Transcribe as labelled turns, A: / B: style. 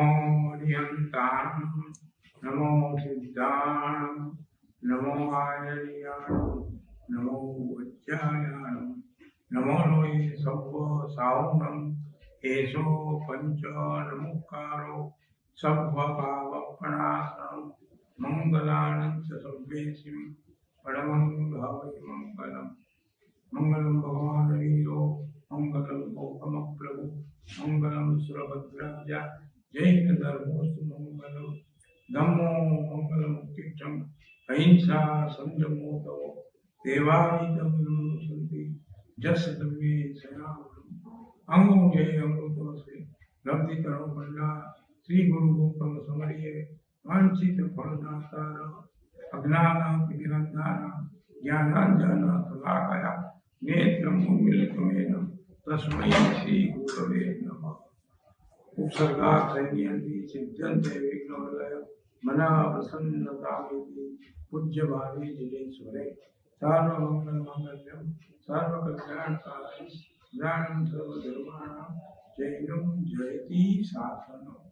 A: ओरियंतान नमो सिद्धान नमो आयरियान नमो वज्जायान नमो लोहि सव्व साउनम एषो पंच नमुकारो सव्व पावप्पणासनम मंगलानंच सव्वेशिम। परमं भावै मंगलम मंगलम भगवान वीरो। मंगलम भोगम प्रभु मंगलम सुरभद्राजा। जैष्ठधर्मोऽस्तु मङ्गलम् धम्मो मङ्गलमुत्तिष्ठम् अहिंसा संयमो तव देवादितमनो सन्ति जस्य तमे सनामनम् अङ्गो जय अमृतमसे लब्धिकरो भण्डा श्रीगुरुगोपम समर्ये वाञ्छितफलदातार अज्ञानां विरन्धानां ज्ञानाञ्जनशलाकया नेत्रं उन्मिलितमेन तस्मै श्रीगुरवे नमः। उपसर्गार्थी सिद्धंते विघ्नोदय मना प्रसन्नता पूज्य भावी जिलेश्वरे सर्वमंगल मंगल्यम सर्वकल्याण कालाय ज्ञान सर्वधर्माणाम जयम जयति साधनम